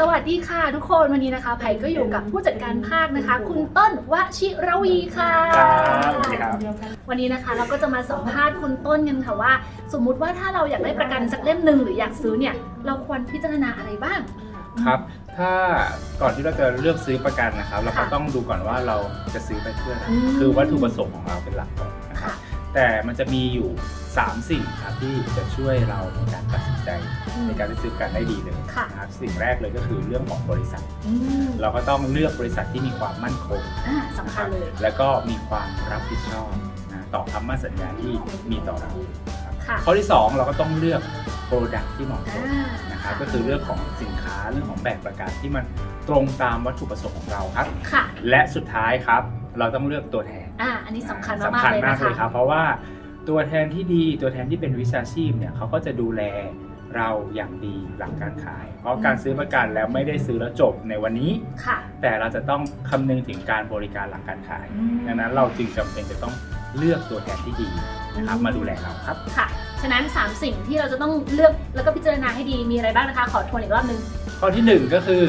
สวัสดีค่ะทุกคนวันนี้นะคะไผ่ก็อยู่กับผู้จัดการภาคนะคะ คุณต้นวชิรวีค่ะครับสวัสดีครับ วันนี้นะคะเราก็จะมาสัมภาษณ์คุณต้นกันค่ะว่า สมมุติว่าถ้าเราอยากได้ประกันสักเล่มหนึ่งหรืออยากซื้อเนี่ย เราควรพิจารณาอะไรบ้าง ครับ ถ้าก่อนที่เราจะเลือกซื้อประกันนะครับ เราก็ค่ะต้องดูก่อนว่าเราจะซื้อไปเพื่ออะไรอืม คือวัตถุประสงค์ของเราเป็นหลักก่อนนะครับค่ะแต่มันจะมีอยู่ 3 สิ่งครับที่จะช่วยเราในการตัดสินใจ ในการซื้อประกันได้ดีเลยค่ะ นะครับสิ่งแรกเลยก็คือเรื่องของบริษัท อืมเราก็ต้องเลือกบริษัทที่มีความมั่นคง อ่าสำนะคคัรัญบเลยแล้วก็มีความรับผิดชอบนะต่อคำมั่นสัญญาที่มีต่อเรานะครับค่ะข้อที่ 2 เราก็ต้องเลือกโปรดักที่เหมาะสอ่ามนะครับก็คือเรื่องของสินค้าเรื่องของแบบประกันที่มันตรงตามวัตถุประสงค์ของเราครับ ค่ะและสุดท้ายครับ เราต้องเลือกตัวแทนอ่าอันนี้สำคัญสำมากคัๆญเลยมากนะเลยคะครับ เพราะว่าตัวแทนที่ดีตัวแทนที่เป็นวิชาชีพเนี่ยเขาก็จะดูแล เราอย่างดีหลังการขาย เพราะการซื้อประกันแล้วไม่ได้ซื้อแล้วจบในวันนี้ค่ะแต่เราจะต้องคำนึงถึงการบริการหลังการขายอืมดังนั้นเราจึงจำเป็นจะต้องเลือกตัวแทนที่ดีนะครับมาดูแลเราครับ ค่ะ ฉะนั้น 3 สิ่งที่เราจะต้องเลือกแล้วก็พิจารณาให้ดีมีอะไรบ้างนะคะ ขอทวนอีกรอบนึง ข้อที่ 1 ก็คือ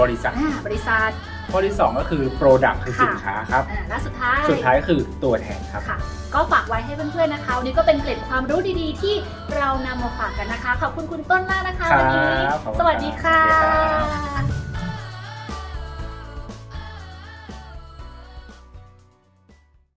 บริษัทอ่าบริษัท ข้อที่ 2 ก็คือ Product คือค่ะสินค้าครับ อ่าและสุดท้าย สุดท้ายก็คือตัวแทนครับ ค่ะก็ฝากไว้ให้เพื่อนๆนะคะวันนี้ก็เป็นเกร็ดความรู้ดีๆ ที่เรานำมาฝากกันนะคะ ขอบคุณคุณต้นมากนะคะครับวันนี้ขอบคุณสวัสดีค่ะครับสวัสดีครับ